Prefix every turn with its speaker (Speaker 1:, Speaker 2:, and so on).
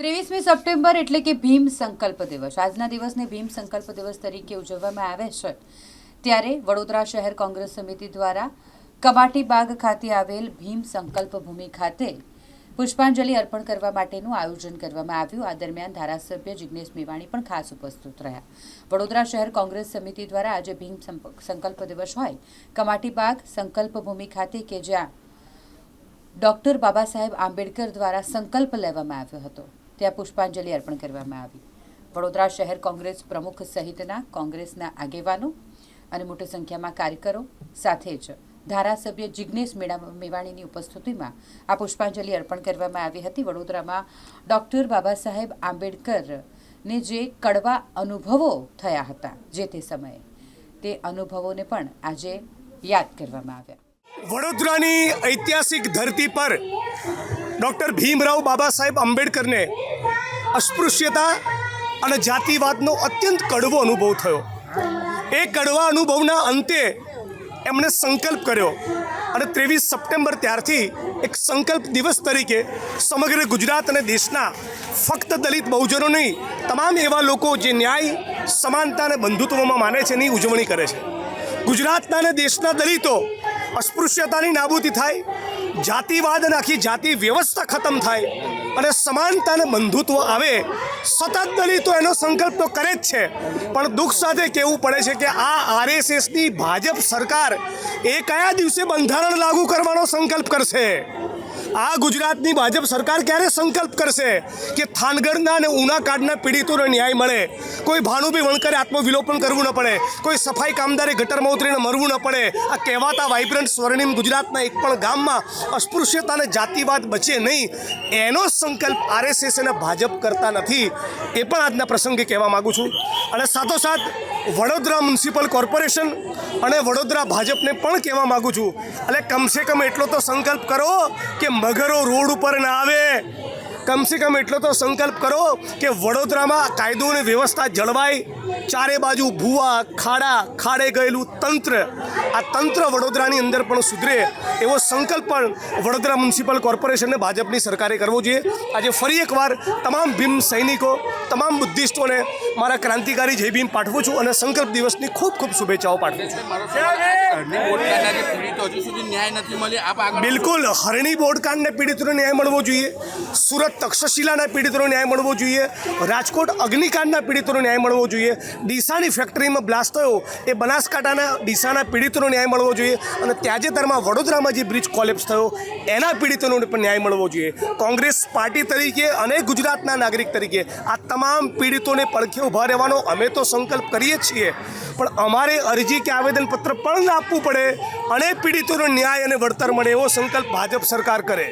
Speaker 1: ત્રેવીસમી September એટલે કે ભીમ સંકલ્પ દિવસ. આજના દિવસને ભીમ સંકલ્પ દિવસ તરીકે ઉજવવામાં આવે છે. ત્યારે વડોદરા શહેર કોંગ્રેસ સમિતિ દ્વારા કબાટી બાગ ખાતે આવેલ ભીમ સંકલ્પ ભૂમિ ખાતે પુષ્પાંજલિ અર્પણ કરવા માટેનું આયોજન કરવામાં આવ્યું. આ દરમિયાન ધારાસભ્ય જિગ્નેશ મેવાણી પણ ખાસ ઉપસ્થિત રહ્યા. વડોદરા શહેર કોંગ્રેસ સમિતિ દ્વારા આજે ભીમ સંકલ્પ દિવસ હોય. કમાટી બાગ સંકલ્પ ભૂમિ ખાતે કે જ્યાં ડોક્ટર બાબા સાહેબ આંબેડકર દ્વારા સંકલ્પ લેવામાં આવ્યો હતો. ત્યાં પુષ્પાંજલિ અર્પણ કરવામાં આવી. વડોદરા શહેર કોંગ્રેસ પ્રમુખ સહિતના કોંગ્રેસના આગેવાનો અને મોટી સંખ્યામાં કાર્યકરો સાથે જ ધારાસભ્ય મેળા મેવાણીની ઉપસ્થિતિમાં આ પુષ્પાંજલિ અર્પણ કરવામાં આવી હતી. વડોદરામાં ડૉક્ટર બાબા સાહેબ આંબેડકરને જે કડવા અનુભવો થયા હતા જે તે સમયે, તે અનુભવોને પણ આજે યાદ કરવામાં આવ્યા.
Speaker 2: વડોદરાની ઐતિહાસિક ધરતી પર ડૉક્ટર ભીમરાવ બાબા સાહેબ આંબેડકરને અસ્પૃશ્યતા અને જાતિવાદનો અત્યંત કડવો અનુભવ થયો. એ કડવા અનુભવના અંતે એમણે સંકલ્પ કર્યો અને ત્રેવીસ સપ્ટેમ્બર ત્યારથી એક સંકલ્પ દિવસ તરીકે સમગ્ર ગુજરાત અને દેશના ફક્ત દલિત બહુજનો નહીં તમામ એવા લોકો જે ન્યાય, સમાનતા અને બંધુત્વમાં માને છે એની ઉજવણી કરે છે. ગુજરાતના અને દેશના દલિતો અસ્પૃશ્યતાની નાબૂદી થાય જાતિવાદ અને આખી જાતિ વ્યવસ્થા ખતમ થાય અને સમાનતા અને બંધુત્વ આવે. સતત દલિતો એનો સંકલ્પ તો કરે જ છે. પણ દુઃખ સાથે કહેવું પડે છે કે આ આરએસએસની ભાજપ સરકાર એ કયા દિવસે બંધારણ લાગુ કરવાનો સંકલ્પ કરશે. આ ગુજરાતની ભાજપ સરકાર ક્યારે સંકલ્પ કરશે કે થાનગઢના અને ઉના કાર્ડના પીડિતોને ન્યાય મળે? કોઈ ભાનુભાઈ વણકરે આત્મવિલોપન કરવું ન પડે. કોઈ સફાઈ કામદારે ગટરમાં ઉતરીને મરવું ન પડે. આ કહેવાતા વાઇબ્રન્ટ સ્વર્ણિમ ગુજરાતના એક પણ ગામમાં અસ્પૃશ્યતા અને જાતિવાદ બચે નહીં. એનો સંકલ્પ આરએસએસ અને ભાજપ કરતા નથી. એ પણ આજના પ્રસંગે કહેવા માગું છું. અને સાથોસાથ વડોદરા મ્યુનિસિપલ કોર્પોરેશન અને વડોદરા ભાજપને પણ કહેવા માગું છું. એટલે કમસે કમ એટલો તો સંકલ્પ કરો કે મગરો રોડ ઉપર ના આવે. કમસે કમ એટલો તો સંકલ્પ કરો કે વડોદરામાં કાયદો અને વ્યવસ્થા જળવાય. ચારે બાજુ ભૂવા, ખાડા, ખાડે ગયેલું તંત્ર. આ તંત્ર વડોદરાની અંદર પણ સુધરે. એવો સંકલ્પ પણ વડોદરા મ્યુનિસિપલ કોર્પોરેશનને ભાજપની સરકારે કરવો જોઈએ. આજે ફરી એકવાર તમામ ભીમ સૈનિકો, તમામ બુદ્ધિસ્ટોને મારા ક્રાંતિકારી જય ભીમ પાઠવું છું અને સંકલ્પ દિવસની ખૂબ ખૂબ શુભેચ્છાઓ પાઠવું છું. બિલકુલ, હરણી બોર્ડકાંડને પીડિતોને ન્યાય મળવો જોઈએ. સુરત તક્ષશિલાના પીડિતોને ન્યાય મળવો જોઈએ. રાજકોટ અગ્નિકાંડના પીડિતોને ન્યાય મળવો જોઈએ. ડીસાની ફેક્ટરીમાં બ્લાસ્ટ થયો એ બનાસકાંઠાના ડીસાના પીડિતોનો ન્યાય મળવો જોઈએ અને તાજેતરમાં વડોદરામાં જે બ્રિજ કોલેપ્સ થયો એના પીડિતોનો પણ ન્યાય મળવો જોઈએ. કોંગ્રેસ પાર્ટી તરીકે અને ગુજરાતના નાગરિક તરીકે આ તમામ પીડિતોને પડખે ઊભા રહેવાનો અમે તો સંકલ્પ કરીએ છીએ. પણ અમારે અરજી કે આવેદનપત્ર પણ આપવું પડે અને પીડિતોનો ન્યાય અને વળતર મળે એવો સંકલ્પ ભાજપ સરકાર કરે.